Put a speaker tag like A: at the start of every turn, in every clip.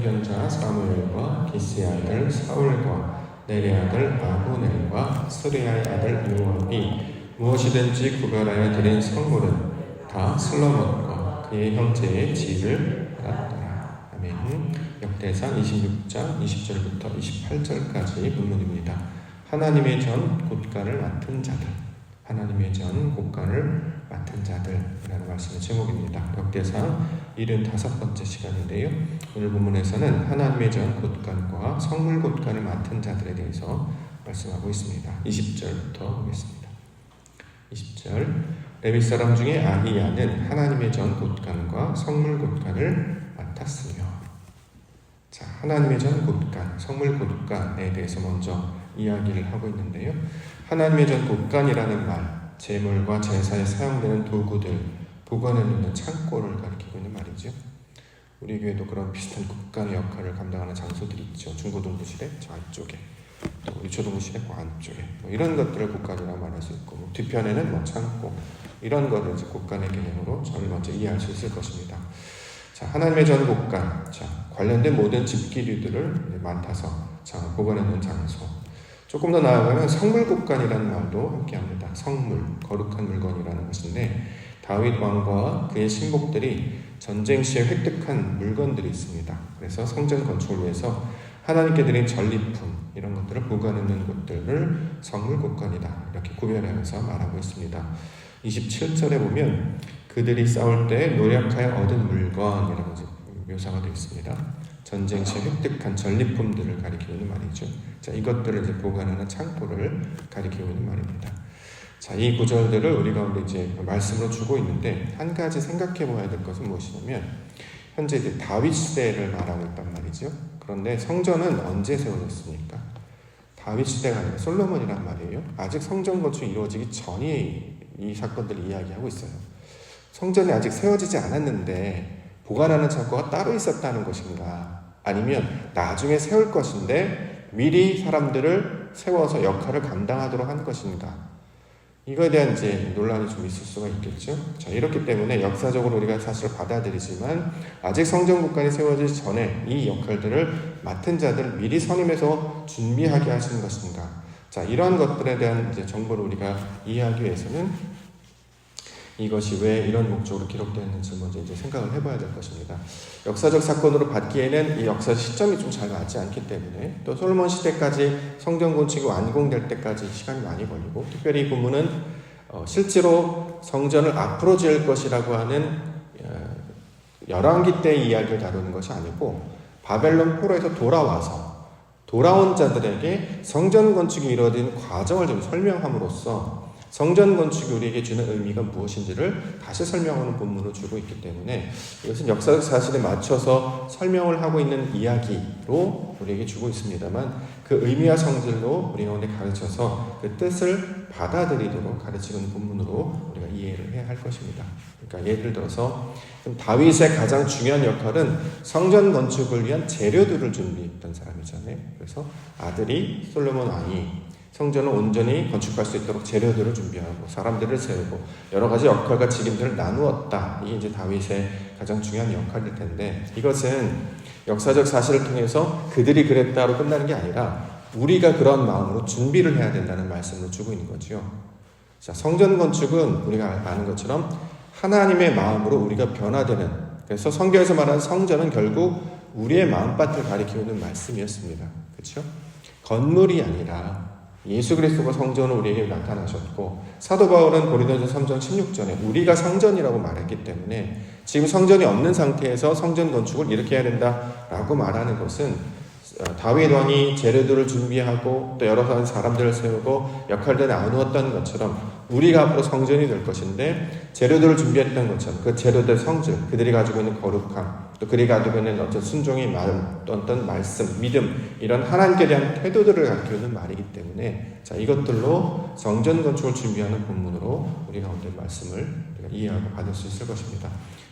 A: 선견자 사무엘과 기스의 아들 사울과 내리 아들 아브넬과 스리아의 아들 요압이 무엇이든지 구별하여 드린 선물은 다 슬로몬과 그의 형제의 지를 받았더라. 아멘. 역대상 26장 20절부터 28절까지 본문입니다. 하나님의 전 곳간을 맡은 자들. 하나님의 전 곳간을 맡은 자들이라는 말씀의 제목입니다. 역대상 75번째 시간인데요. 오늘 본문에서는 하나님의 전 곳간과 성물 곳간을 맡은 자들에 대해서 말씀하고 있습니다. 20절부터 보겠습니다. 20절 레위 사람 중에 아히야는 하나님의 전 곳간과 성물 곳간을 맡았으며 자 하나님의 전 곳간, 성물 곳간에 대해서 먼저 이야기를 하고 있는데요. 하나님의 전 곳간이라는 말, 제물과 제사에 사용되는 도구들, 보관해 놓는 창고를 가리키고 있는 말이죠. 우리 교회도 그런 비슷한 곳간의 역할을 감당하는 장소들이 있죠. 중고등부실의 저 안쪽에, 또 우리 초등부실의 그 안쪽에, 뭐 이런 것들을 곳간이라고 말할 수 있고, 뭐 뒤편에는 뭐 창고, 이런 것을 이제 곳간의 개념으로 저를 먼저 이해할 수 있을 것입니다. 자, 하나님의 전 곳간, 자, 관련된 모든 집기류들을 맡아서 자, 보관해 놓은 장소, 조금 더 나아가면 성물 곳간이라는 말도 함께합니다. 성물, 거룩한 물건이라는 것인데 다윗 왕과 그의 신복들이 전쟁 시에 획득한 물건들이 있습니다. 그래서 성전 건축을 위해서 하나님께 드린 전리품 이런 것들을 보관하는 곳들을 성물 곳간이다 이렇게 구별하면서 말하고 있습니다. 27절에 보면 그들이 싸울 때 노력하여 얻은 물건이라고 묘사가 되어 있습니다. 전쟁 시 획득한 전리품들을 가리키고 있는 말이죠. 자, 이것들을 이제 보관하는 창고를 가리키고 있는 말입니다. 자, 이 구절들을 우리 가운데 이제 말씀으로 주고 있는데 한 가지 생각해 봐야 될 것은 무엇이냐면 현재 이제 다윗 시대를 말하고 있단 말이죠. 그런데 성전은 언제 세워졌습니까? 다윗 시대가 아니라 솔로몬이란 말이에요. 아직 성전 건축이 이루어지기 전이 이 사건들을 이야기하고 있어요. 성전이 아직 세워지지 않았는데 보관하는 창고가 따로 있었다는 것인가? 아니면 나중에 세울 것인데 미리 사람들을 세워서 역할을 감당하도록 한 것인가? 이거에 대한 이제 논란이 좀 있을 수가 있겠죠. 자, 이렇기 때문에 역사적으로 우리가 사실을 받아들이지만 아직 성전 국간이 세워지기 전에 이 역할들을 맡은 자들을 미리 선임해서 준비하게 하시는 것인가? 자, 이러한 것들에 대한 이제 정보를 우리가 이해하기 위해서는 이것이 왜 이런 목적으로 기록되었는지 먼저 이제 생각을 해봐야 될 것입니다. 역사적 사건으로 받기에는 이 역사 시점이 좀 잘 맞지 않기 때문에 또 솔몬 시대까지 성전 건축이 완공될 때까지 시간이 많이 걸리고 특별히 이 부분은 어, 실제로 성전을 앞으로 지을 것이라고 하는 어, 열왕기 때 이야기를 다루는 것이 아니고 바벨론 포로에서 돌아와서 돌아온 자들에게 성전 건축이 이루어진 과정을 좀 설명함으로써 성전 건축이 우리에게 주는 의미가 무엇인지를 다시 설명하는 본문으로 주고 있기 때문에 이것은 역사적 사실에 맞춰서 설명을 하고 있는 이야기로 우리에게 주고 있습니다만 그 의미와 성질로 우리 가운데 가르쳐서 그 뜻을 받아들이도록 가르치는 본문으로 우리가 이해를 해야 할 것입니다. 그러니까 예를 들어서 다윗의 가장 중요한 역할은 성전 건축을 위한 재료들을 준비했던 사람이잖아요. 그래서 아들이 솔로몬 왕이 성전을 온전히 건축할 수 있도록 재료들을 준비하고 사람들을 세우고 여러 가지 역할과 책임들을 나누었다. 이게 이제 다윗의 가장 중요한 역할일 텐데 이것은 역사적 사실을 통해서 그들이 그랬다로 끝나는 게 아니라 우리가 그런 마음으로 준비를 해야 된다는 말씀을 주고 있는 거죠. 자, 성전 건축은 우리가 아는 것처럼 하나님의 마음으로 우리가 변화되는 그래서 성경에서 말하는 성전은 결국 우리의 마음밭을 가리키는 말씀이었습니다. 그렇죠? 건물이 아니라 예수 그리스도가 성전을 우리에게 나타나셨고 사도 바울은 고린도전서 3장 16절에 우리가 성전이라고 말했기 때문에 지금 성전이 없는 상태에서 성전 건축을 이렇게 해야 된다라고 말하는 것은 다윗 왕이 재료들을 준비하고 또 여러 사람들을 세우고 역할들을 나누었던 것처럼 우리가 앞으로 성전이 될 것인데 재료들을 준비했던 것처럼 그 재료들 성질 그들이 가지고 있는 거룩함 또 그들이 가지고 있는 어떤 순종의 마음 또 어떤 말씀 믿음 이런 하나님께 대한 태도들을 가르치는 말이기 때문에 자 이것들로 성전 건축을 준비하는 본문으로 우리 가운데 말씀을 우리가 이해하고 받을 수 있을 것입니다.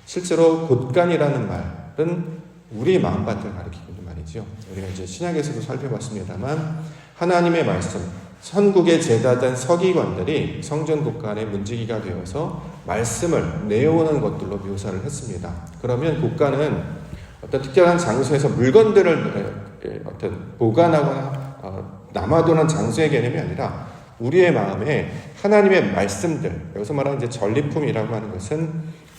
A: 실제로 곳간이라는 말은 우리의 마음밭을 가리키고 있는 말이죠. 우리가 이제 신약에서도 살펴봤습니다만 하나님의 말씀, 선국에 제다된 서기관들이 성전 곳간의 문지기가 되어서 말씀을 내오는 것들로 묘사를 했습니다. 그러면 곳간은 어떤 특별한 장소에서 물건들을 에, 어떤 보관하거나 어, 남아도는 장소의 개념이 아니라 우리의 마음에 하나님의 말씀들 여기서 말하는 이제 전리품이라고 하는 것은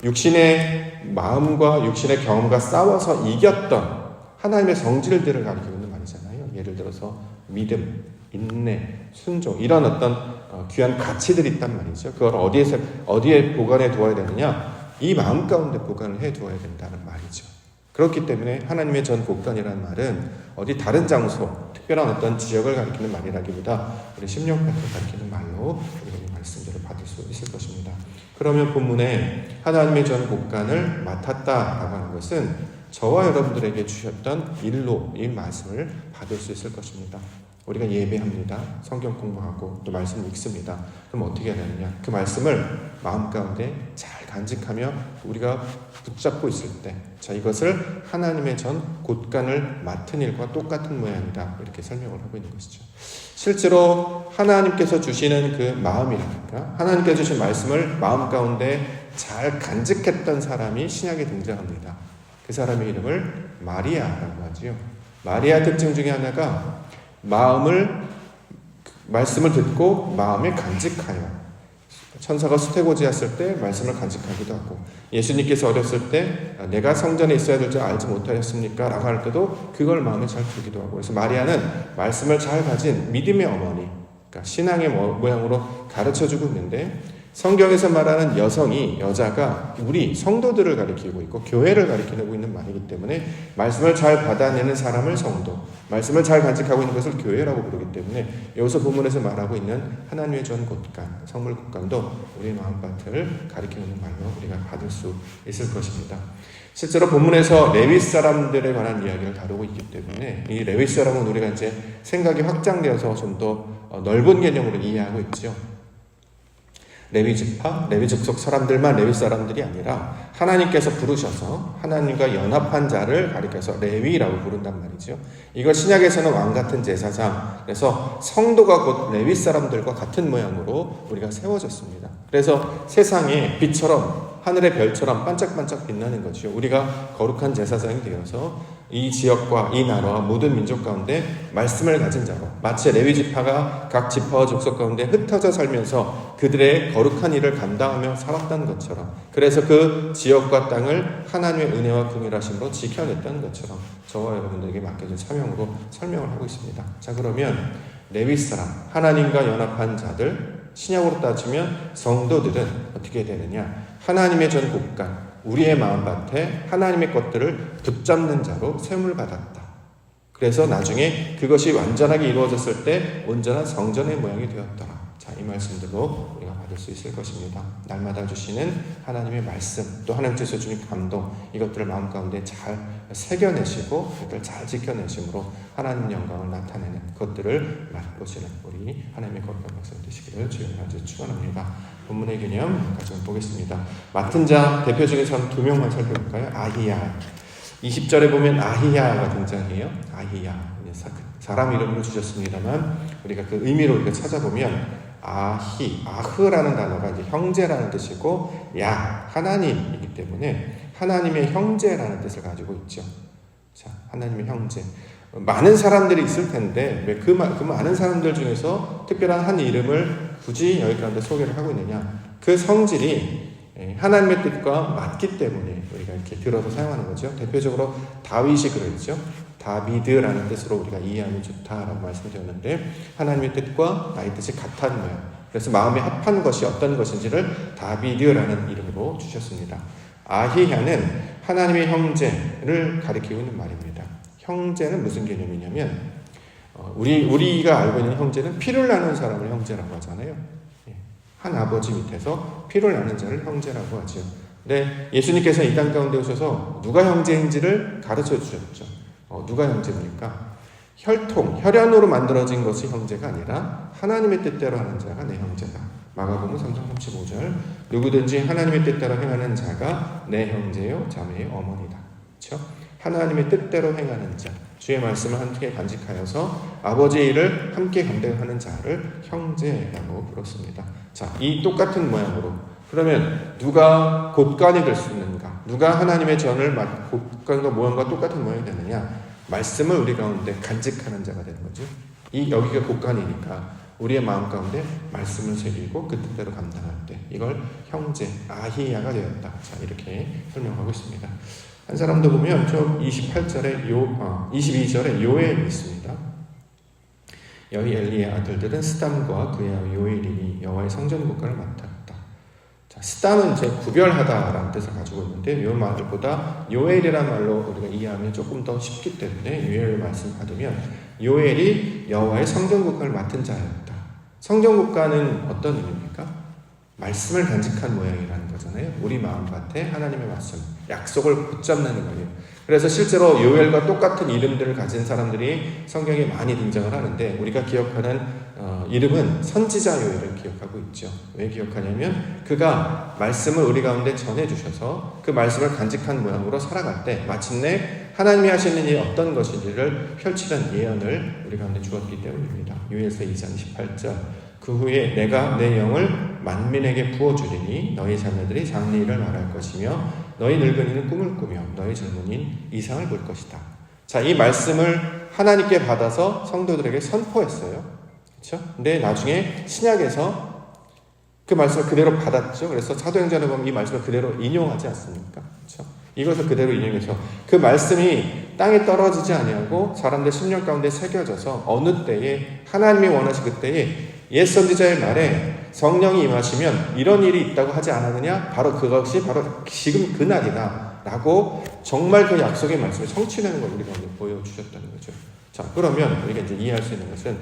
A: 육신의 마음과 육신의 경험과 싸워서 이겼던 하나님의 성질들을 가리키고 있는 말이잖아요. 예를 들어서 믿음, 인내, 순종 이런 어떤 어, 귀한 가치들이 있단 말이죠. 그걸 어디에서 어디에 보관해 두어야 되느냐? 이 마음 가운데 보관을 해 두어야 된다는 말이죠. 그렇기 때문에 하나님의 전 복단이라는 말은 어디 다른 장소, 특별한 어떤 지역을 가리키는 말이라기보다 우리 심령파를 가리키는 말로 우리가 이 말씀들을 받을 수 있을 것입니다. 그러면 본문에 하나님의 전 복간을 맡았다라고 하는 것은 저와 여러분들에게 주셨던 일로 이 말씀을 받을 수 있을 것입니다. 우리가 예배합니다. 성경 공부하고 또 말씀 읽습니다. 그럼 어떻게 해야 되느냐? 그 말씀을 마음 가운데 잘 간직하며 우리가 붙잡고 있을 때, 자 이것을 하나님의 전 곳간을 맡은 일과 똑같은 모양이다 이렇게 설명을 하고 있는 것이죠. 실제로 하나님께서 주시는 그 마음이라든가 하나님께서 주신 말씀을 마음 가운데 잘 간직했던 사람이 신약에 등장합니다. 그 사람의 이름을 마리아라고 하지요. 마리아 특징 중에 하나가 마음을 말씀을 듣고 마음에 간직하여 천사가 수태고지했을 때 말씀을 간직하기도 하고 예수님께서 어렸을 때 내가 성전에 있어야 될 줄 알지 못하였습니까? 라고 할 때도 그걸 마음에 잘 두기도 하고 그래서 마리아는 말씀을 잘 가진 믿음의 어머니 그러니까 신앙의 모양으로 가르쳐주고 있는데 성경에서 말하는 여성이 여자가 우리 성도들을 가리키고 있고 교회를 가리키고 있는 말이기 때문에 말씀을 잘 받아내는 사람을 성도, 말씀을 잘 간직하고 있는 것을 교회라고 부르기 때문에 여기서 본문에서 말하고 있는 하나님의 전 곳간, 성물 곳간도 우리 마음밭을 가리키는 말로 우리가 받을 수 있을 것입니다. 실제로 본문에서 레위 사람들에 관한 이야기를 다루고 있기 때문에 이 레위 사람은 우리가 이제 생각이 확장되어서 좀 더 넓은 개념으로 이해하고 있죠. 레위 지파, 레위 족속 사람들만 레위 사람들이 아니라 하나님께서 부르셔서 하나님과 연합한 자를 가리켜서 레위라고 부른단 말이죠. 이걸 신약에서는 왕 같은 제사장, 그래서 성도가 곧 레위 사람들과 같은 모양으로 우리가 세워졌습니다. 그래서 세상에 빛처럼 하늘의 별처럼 반짝반짝 빛나는 것이요. 우리가 거룩한 제사장이 되어서 이 지역과 이 나라와 모든 민족 가운데 말씀을 가진 자로 마치 레위 지파가 각 지파와 족속 가운데 흩어져 살면서 그들의 거룩한 일을 감당하며 살았던 것처럼 그래서 그 지역과 땅을 하나님의 은혜와 긍휼하심으로 지켜냈던 것처럼 저와 여러분들에게 맡겨진 사명으로 설명을 하고 있습니다. 자 그러면 레위 사람 하나님과 연합한 자들 신약으로 따지면 성도들은 어떻게 되느냐 하나님의 전 국간 우리의 마음밭에 하나님의 것들을 붙잡는 자로 셈을 받았다. 그래서 나중에 그것이 완전하게 이루어졌을 때 온전한 성전의 모양이 되었더라. 자, 이 말씀들로 우리가 받을 수 있을 것입니다. 날마다 주시는 하나님의 말씀, 또 하나님께서 주신 감동, 이것들을 마음 가운데 잘 새겨내시고, 그것을 잘 지켜내심으로 하나님 영광을 나타내는 것들을 맛보시는 우리 하나님의 거룩한 백성 되시기를 주님을 아주 축원합니다. 본문의 개념 같이 보겠습니다. 맡은 자 대표적인 사람 두 명만 살펴볼까요? 아히야. 20절에 보면 아히야가 등장해요. 아히야. 사람 이름으로 주셨습니다만 우리가 그 의미로 우리가 찾아보면 아히, 아흐라는 단어가 이제 형제라는 뜻이고 야 하나님이기 때문에 하나님의 형제라는 뜻을 가지고 있죠. 자, 하나님의 형제. 많은 사람들이 있을 텐데 왜 그 그 많은 사람들 중에서 특별한 한 이름을 굳이 여기 가운데 소개를 하고 있느냐? 그 성질이 예, 하나님의 뜻과 맞기 때문에 우리가 이렇게 들어서 사용하는 거죠. 대표적으로 다윗이 그랬죠. 다비드라는 뜻으로 우리가 이해하면 좋다라고 말씀드렸는데 하나님의 뜻과 나의 뜻이 같다는 거예요. 그래서 마음에 합한 것이 어떤 것인지를 다비드라는 이름으로 주셨습니다. 아히야는 하나님의 형제를 가리키고 있는 말입니다. 형제는 무슨 개념이냐면 어, 우리 우리가 알고 있는 형제는 피를 나눈 사람을 형제라고 하잖아요. 예, 한 아버지 밑에서 피를 나눈 자를 형제라고 하죠. 네, 예수님께서 이 땅 가운데 오셔서 누가 형제인지를 가르쳐 주셨죠. 어, 누가 형제입니까? 혈통, 혈연으로 만들어진 것이 형제가 아니라 하나님의 뜻대로 하는 자가 내 형제다. 마가복음 3장 35절 누구든지 하나님의 뜻대로 행하는 자가 내 형제요 자매요 어머니다. 그렇죠? 하나님의 뜻대로 행하는 자, 주의 말씀을 함께 간직하여서 아버지의 일을 함께 감당하는 자를 형제라고 부릅니다. 자, 이 똑같은 모양으로 그러면 누가 곳간이 될 수 있는가? 누가 하나님의 전을 맡- 곡간과 모양과 똑같은 모양이 되느냐? 말씀을 우리 가운데 간직하는 자가 되는 거죠. 이 여기가 곡간이니까 우리의 마음 가운데 말씀을 새기고 그 뜻대로 감당할 때 이걸 형제 아히야가 되었다. 자 이렇게 설명하고 있습니다. 한 사람도 보면 저 28절에 요 어, 22절에 요엘이 있습니다. 여기 엘리의 아들들은 스담과 그의 아우 요엘이니 여호와의 성전 국가를 맡았다. 자, 스담은 이제 구별하다라는 뜻을 가지고 있는데 이 말보다 요엘이라는 말로 우리가 이해하면 조금 더 쉽기 때문에 요엘 말씀 받으면 요엘이 여호와의 성전 국가를 맡은 자였다. 성전 국가는 어떤 의미입니까? 말씀을 간직한 모양이라는 거잖아요. 우리 마음밭에 하나님의 말씀, 약속을 붙잡는 거예요. 그래서 실제로 요엘과 똑같은 이름들을 가진 사람들이 성경에 많이 등장을 하는데 우리가 기억하는 어, 이름은 선지자 요엘을 기억하고 있죠. 왜 기억하냐면 그가 말씀을 우리 가운데 전해주셔서 그 말씀을 간직한 모양으로 살아갈 때 마침내 하나님이 하시는 일이 어떤 것인지를 펼치는 예언을 우리 가운데 주었기 때문입니다. 요엘서 2장 18절 그 후에 내가 내 영을 만민에게 부어주리니 너희 자녀들이 장래일을 말할 것이며 너희 늙은이는 꿈을 꾸며 너희 젊은이는 이상을 볼 것이다. 자, 이 말씀을 하나님께 받아서 성도들에게 선포했어요. 그렇죠? 근데 나중에 신약에서 그 말씀을 그대로 받았죠. 그래서 사도행전에 보면 이 말씀을 그대로 인용하지 않습니까? 그렇죠? 이것을 그대로 인용해서 그 말씀이 땅에 떨어지지 아니하고 사람들 심령 가운데 새겨져서 어느 때에 하나님이 원하시 그때에 옛 선지자의 말에 성령이 임하시면 이런 일이 있다고 하지 않았느냐? 바로 그것이 바로 지금 그날이다. 라고 정말 그 약속의 말씀을 성취하는 걸 우리가 보여주셨다는 거죠. 자, 그러면 우리가 이제 이해할 수 있는 것은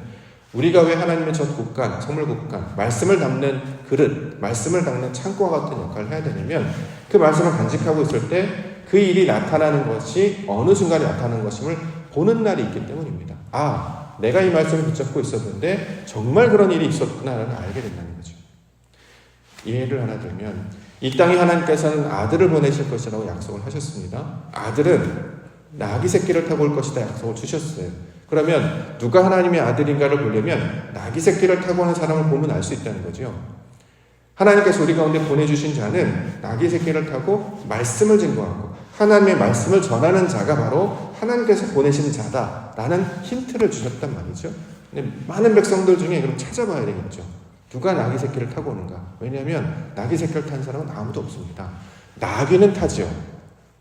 A: 우리가 왜 하나님의 전 국간, 선물 국간, 말씀을 담는 그릇, 말씀을 담는 창고와 같은 역할을 해야 되냐면 그 말씀을 간직하고 있을 때 그 일이 나타나는 것이 어느 순간에 나타나는 것임을 보는 날이 있기 때문입니다. 아, 내가 이 말씀을 붙잡고 있었는데 정말 그런 일이 있었구나라는 걸 알게 된다는 거죠. 예를 하나 들면 이 땅에 하나님께서는 아들을 보내실 것이라고 약속을 하셨습니다. 아들은 나귀 새끼를 타고 올 것이다 약속을 주셨어요. 그러면 누가 하나님의 아들인가를 보려면 나귀 새끼를 타고 오는 사람을 보면 알 수 있다는 거죠. 하나님께서 우리 가운데 보내주신 자는 나귀 새끼를 타고 말씀을 증거하고 하나님의 말씀을 전하는 자가 바로 하나님께서 보내신 자다라는 힌트를 주셨단 말이죠. 많은 백성들 중에 그럼 찾아봐야 되겠죠. 누가 나귀 새끼를 타고 오는가? 왜냐하면 나귀 새끼를 탄 사람은 아무도 없습니다. 나귀는 타죠.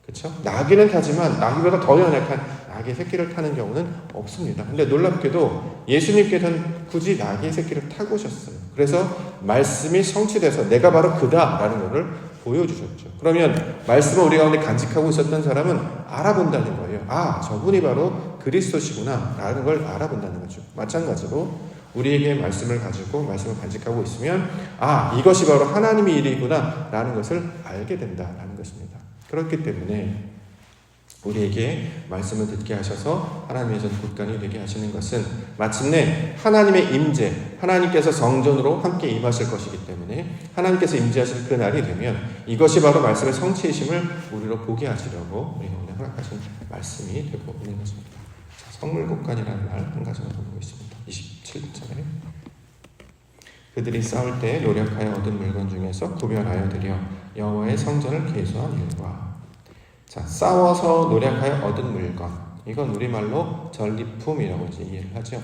A: 그렇죠? 나귀는 타지만 나귀보다 더 연약한 나귀 새끼를 타는 경우는 없습니다. 근데 놀랍게도 예수님께서는 굳이 나귀 새끼를 타고 오셨어요. 그래서 말씀이 성취돼서 내가 바로 그다라는 것을 보여주셨죠. 그러면 말씀을 우리 가운데 간직하고 있었던 사람은 알아본다는 거예요. 아, 저분이 바로 그리스도시구나 라는 걸 알아본다는 거죠. 마찬가지로 우리에게 말씀을 가지고 말씀을 간직하고 있으면 아, 이것이 바로 하나님의 일이구나 라는 것을 알게 된다라는 것입니다. 그렇기 때문에 우리에게 말씀을 듣게 하셔서 하나님의 전 국간이 되게 하시는 것은 마침내 하나님의 임재, 하나님께서 성전으로 함께 임하실 것이기 때문에 하나님께서 임재하실 그 날이 되면 이것이 바로 말씀의 성취이심을 우리로 보게 하시려고 우리가 오늘 허락하신 말씀이 되고 있는 것입니다. 자, 성물 국간이라는 말 한 가지만 더 보고 있습니다. 27절에 그들이 싸울 때 노력하여 얻은 물건 중에서 구별하여 드려 여호와의 성전을 계수한 일과 자, 싸워서 노력하여 얻은 물건. 이건 우리말로 전리품이라고 이제 이해를 하죠.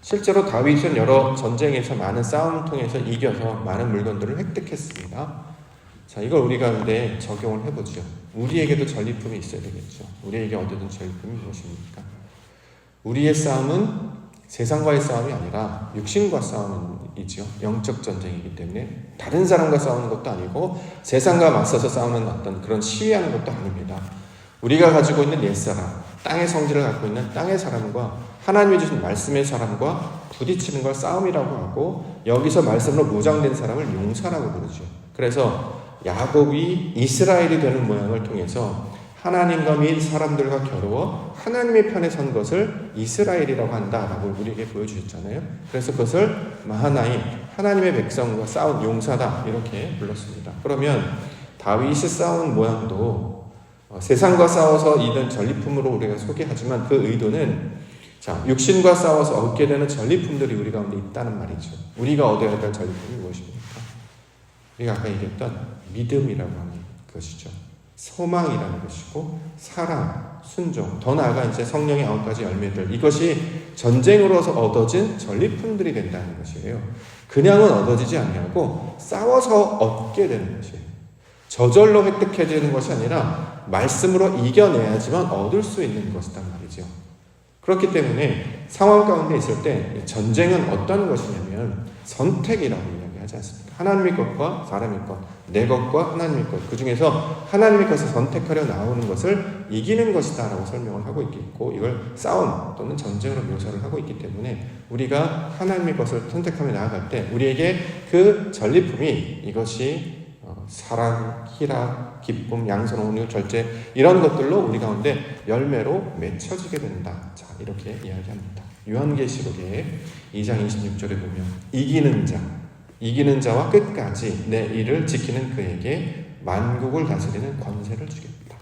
A: 실제로 다윗은 여러 전쟁에서 많은 싸움 통해서 이겨서 많은 물건들을 획득했습니다. 자, 이걸 우리 가운데 적용을 해보죠. 우리에게도 전리품이 있어야 되겠죠. 우리에게 얻은 전리품이 무엇입니까? 우리의 싸움은 세상과의 싸움이 아니라 육신과 싸움이지요. 영적 전쟁이기 때문에 다른 사람과 싸우는 것도 아니고 세상과 맞서서 싸우는 어떤 그런 시위하는 것도 아닙니다. 우리가 가지고 있는 옛사람, 땅의 성질을 갖고 있는 땅의 사람과 하나님이 주신 말씀의 사람과 부딪히는 걸 싸움이라고 하고 여기서 말씀으로 무장된 사람을 용사라고 부르죠. 그래서 야곱이 이스라엘이 되는 모양을 통해서 하나님과 및 사람들과 겨루어 하나님의 편에 선 것을 이스라엘이라고 한다라고 우리에게 보여주셨잖아요. 그래서 그것을 마하나임, 하나님의 백성과 싸운 용사다 이렇게 불렀습니다. 그러면 다윗이 싸운 모양도 어, 세상과 싸워서 이는 전리품으로 우리가 소개하지만 그 의도는 자 육신과 싸워서 얻게 되는 전리품들이 우리 가운데 있다는 말이죠. 우리가 얻어야 될 전리품이 무엇입니까? 우리가 아까 얘기했던 믿음이라고 하는 것이죠. 소망이라는 것이고 사랑, 순종, 더 나아가 이제 성령의 아홉 가지 열매들 이것이 전쟁으로서 얻어진 전리품들이 된다는 것이에요. 그냥은 얻어지지 않냐고 싸워서 얻게 되는 것이에요. 저절로 획득해지는 것이 아니라 말씀으로 이겨내야지만 얻을 수 있는 것이란 말이죠. 그렇기 때문에 상황 가운데 있을 때 전쟁은 어떤 것이냐면 선택이라고 이야기하지 않습니까? 하나님의 것과 사람의 것, 내 것과 하나님의 것, 그 중에서 하나님의 것을 선택하려 나오는 것을 이기는 것이다 라고 설명을 하고 있고 이걸 싸움 또는 전쟁으로 묘사를 하고 있기 때문에 우리가 하나님의 것을 선택하며 나아갈 때 우리에게 그 전리품이 이것이 어, 사랑, 희락, 기쁨, 양선, 온유, 절제 이런 것들로 우리 가운데 열매로 맺혀지게 된다. 자 이렇게 이야기합니다. 요한계시록의 2장 26절에 보면 이기는 자, 이기는 자와 끝까지 내 일을 지키는 그에게 만국을 다스리는 권세를 주겠다.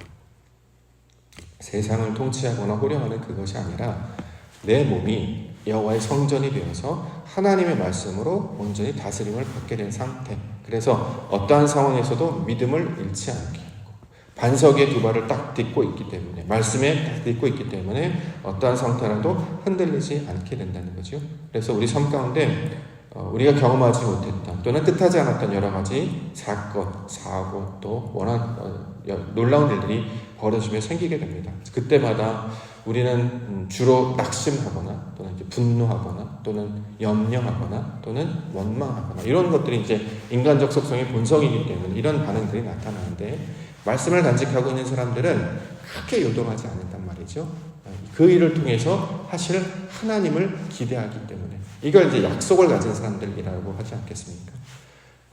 A: 세상을 통치하거나 호령하는 그것이 아니라 내 몸이 여호와의 성전이 되어서 하나님의 말씀으로 온전히 다스림을 받게 된 상태. 그래서 어떠한 상황에서도 믿음을 잃지 않게 하고 반석에 두 발을 딱 딛고 있기 때문에 말씀에 딱 딛고 있기 때문에 어떠한 상태라도 흔들리지 않게 된다는 거죠. 그래서 우리 삶 가운데 어, 우리가 경험하지 못했던 또는 뜻하지 않았던 여러 가지 사건, 사고 또 원한 어, 놀라운 일들이 벌어지며 생기게 됩니다. 그때마다 우리는 음, 주로 낙심하거나 또는 분노하거나 또는 염려하거나 또는 원망하거나 이런 것들이 이제 인간적 속성의 본성이기 때문에 이런 반응들이 나타나는데 말씀을 간직하고 있는 사람들은 크게 요동하지 않는단 말이죠. 그 일을 통해서 사실 하나님을 기대하기 때문에 이걸 이제 약속을 가진 사람들이라고 하지 않겠습니까?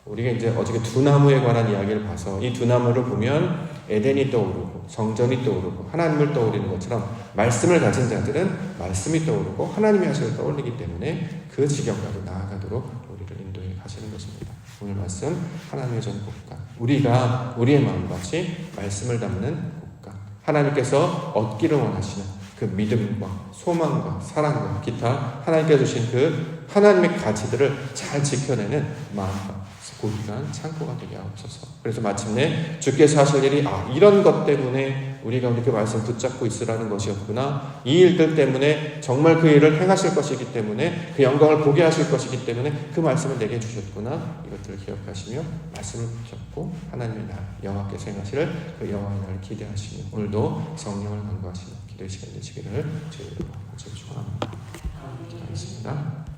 A: 우리가 이제 어저께 두 나무에 관한 이야기를 봐서 이 두 나무를 보면 에덴이 떠오르고 성전이 떠오르고 하나님을 떠오르는 것처럼 말씀을 가진 자들은 말씀이 떠오르고 하나님의 하실을 떠올리기 때문에 그 지경까지 나아가도록 우리를 인도해 가시는 것입니다. 오늘 말씀 하나님의 전 국가 우리가 우리의 마음같이 말씀을 담는 국가 하나님께서 얻기를 원하시는 그 믿음과 소망과 사랑과 기타 하나님께서 주신 그 하나님의 가치들을 잘 지켜내는 마음과 고귀한 창고가 되게 하옵소서. 그래서 마침내 주께서 하실 일이 아 이런 것 때문에 우리가 이렇게 말씀 붙잡고 있으라는 것이었구나. 이 일들 때문에 정말 그 일을 행하실 것이기 때문에 그 영광을 보게 하실 것이기 때문에 그 말씀을 내게 주셨구나. 이것들을 기억하시며 말씀을 붙잡고 하나님의 날 여호와께서 행하실 그 여호와의 날을 기대하시며 오늘도 성령을 간구하시는 기도의 시간 되시기를 주의 이름으로 축원합니다. 하겠습니다.